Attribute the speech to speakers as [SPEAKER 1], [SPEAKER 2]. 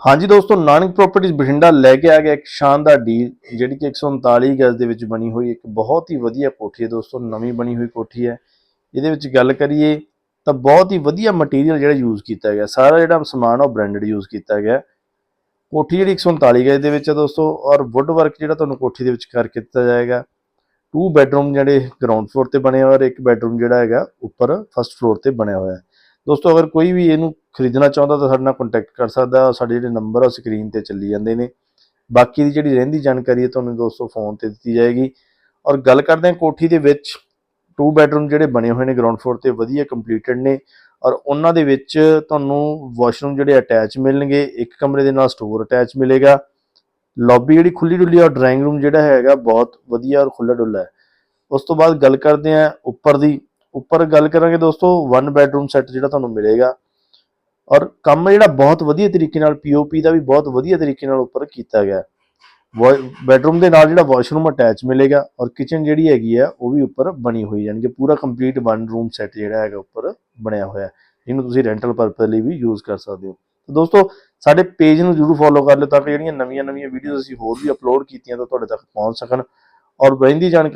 [SPEAKER 1] ਹਾਂਜੀ ਦੋਸਤੋ, ਨਾਨਕ ਪ੍ਰਾਪਰਟੀਜ਼ ਬਠਿੰਡਾ ਲੈ ਕੇ ਆ ਗਿਆ ਇੱਕ ਸ਼ਾਨਦਾਰ ਡੀਲ ਜਿਹੜੀ ਕਿ 139 ਗਜ਼ ਦੇ ਵਿੱਚ ਬਣੀ ਹੋਈ, ਇੱਕ ਬਹੁਤ ਹੀ ਵਧੀਆ ਕੋਠੀ ਹੈ ਦੋਸਤੋ, ਨਵੀਂ ਬਣੀ ਹੋਈ ਕੋਠੀ ਹੈ। ਇਹਦੇ ਵਿੱਚ ਗੱਲ ਕਰੀਏ ਤਾਂ ਬਹੁਤ ਹੀ ਵਧੀਆ ਮਟੀਰੀਅਲ ਜਿਹੜਾ ਯੂਜ਼ ਕੀਤਾ ਗਿਆ, ਸਾਰਾ ਜਿਹੜਾ ਸਮਾਨ ਉਹ ਬ੍ਰਾਂਡਡ ਯੂਜ਼ ਕੀਤਾ ਗਿਆ। ਕੋਠੀ ਜਿਹੜੀ 139 ਗਜ਼ ਦੇ ਵਿੱਚ ਹੈ ਦੋਸਤੋ, ਔਰ ਵੁੱਡ ਵਰਕ ਜਿਹੜਾ ਤੁਹਾਨੂੰ ਕੋਠੀ ਦੇ ਵਿੱਚ ਕਰਕੇ ਦਿੱਤਾ ਜਾਏਗਾ। ਟੂ ਬੈਡਰੂਮ ਜਿਹੜੇ ਗਰਾਊਂਡ ਫਲੋਰ ਤੇ ਬਣੇ ਹੋਏ ਔਰ ਇੱਕ ਬੈਡਰੂਮ ਜਿਹੜਾ ਹੈਗਾ, ਉੱਪਰ ਫਸਟ ਫਲੋਰ ਤੇ ਬਣਿਆ ਹੋਇਆ ਹੈ। ਦੋਸਤੋ, ਅਗਰ ਕੋਈ ਵੀ ਇਹਨੂੰ ਖਰੀਦਣਾ ਚਾਹੁੰਦਾ ਤਾਂ ਸਾਡੇ ਨਾਲ ਕੰਟੈਕਟ ਕਰ ਸਕਦਾ। ਹੈ। ਸਾਡੇ ਜਿਹੜੇ ਨੰਬਰ ਆ ਸਕਰੀਨ ਤੇ ਚੱਲੀ ਜਾਂਦੇ ਨੇ। ਬਾਕੀ ਦੀ ਜਿਹੜੀ ਰਹਿੰਦੀ ਜਾਣਕਾਰੀ ਹੈ, ਤੁਹਾਨੂੰ ਦੋਸਤੋ ਫੋਨ ਤੇ ਦਿੱਤੀ ਜਾਏਗੀ। ਔਰ ਗੱਲ ਕਰਦੇ ਹਾਂ ਕੋਠੀ ਦੇ ਵਿੱਚ। ਟੂ ਬੈਡਰੂਮ ਜਿਹੜੇ ਬਣੇ ਹੋਏ ਨੇ ਗਰਾਊਂਡ ਫਲੋਰ ਤੇ, ਵਧੀਆ ਕੰਪਲੀਟਡ ਨੇ। ਔਰ ਉਹਨਾਂ ਦੇ ਵਿੱਚ ਤੁਹਾਨੂੰ ਵਾਸ਼ਰੂਮ ਜਿਹੜੇ ਅਟੈਚ ਮਿਲਣਗੇ। ਇੱਕ ਕਮਰੇ ਦੇ ਨਾਲ ਸਟੋਰ ਅਟੈਚ ਮਿਲੇਗਾ। ਲੌਬੀ ਜਿਹੜੀ ਖੁੱਲੀ ਡੁੱਲੀ ਔਰ ਡਰਾਇੰਗ ਰੂਮ ਜਿਹੜਾ ਹੈਗਾ, ਬਹੁਤ ਵਧੀਆ ਔਰ ਖੁੱਲਾ ਡੁੱਲਾ ਹੈ। ਉਸ ਤੋਂ ਬਾਅਦ ਗੱਲ ਕਰਦੇ ਹਾਂ ਉੱਪਰ ਦੀ। ਉੱਪਰ ਗੱਲ ਕਰਾਂਗੇ ਦੋਸਤੋ ਵਨ ਬੈਡਰੂਮ ਸੈੱਟ ਜਿਹੜਾ ਤੁਹਾਨੂੰ ਮਿਲੇਗਾ। ਔਰ ਕੰਮ ਜਿਹੜਾ ਬਹੁਤ ਵਧੀਆ ਤਰੀਕੇ ਨਾਲ ਪੀਓਪੀ ਦਾ ਵੀ ਬਹੁਤ ਵਧੀਆ ਤਰੀਕੇ ਨਾਲ ਉੱਪਰ ਕੀਤਾ ਗਿਆ। ਬੈਡਰੂਮ ਦੇ ਨਾਲ ਜਿਹੜਾ ਵਾਸ਼ਰੂਮ ਅਟੈਚ ਮਿਲੇਗਾ ਔਰ ਕਿਚਨ ਜਿਹੜੀ ਹੈਗੀ ਹੈ ਉਹ ਵੀ ਉੱਪਰ ਬਣੀ ਹੋਈ ਯਾਨੀ ਕਿ ਪੂਰਾ ਕੰਪਲੀਟ ਵਨ ਰੂਮ ਸੈੱਟ ਜਿਹੜਾ ਹੈਗਾ ਉੱਪਰ ਬਣਿਆ ਹੋਇਆ ਹੈ। ਇਹਨੂੰ ਤੁਸੀਂ ਰੈਂਟਲ ਪਰਪਸ ਲਈ ਵੀ ਯੂਜ਼ ਕਰ ਸਕਦੇ ਹੋ। ਤਾਂ ਦੋਸਤੋ, ਸਾਡੇ ਪੇਜ ਨੂੰ ਜਰੂਰ ਫੋਲੋ ਕਰ ਲਿਓ ਤਾਂ ਕਿ ਜਿਹੜੀਆਂ ਨਵੀਆਂ-ਨਵੀਆਂ ਵੀਡੀਓਜ਼ ਅਸੀਂ ਹੋਰ ਵੀ ਅਪਲੋਡ ਕੀਤੀਆਂ ਤਾਂ ਤੁਹਾਡੇ ਤੱਕ ਪਹੁੰਚ ਸਕਣ। ਔਰ ਰਹਿੰਦੀ ਜਾਣਕਾਰੀ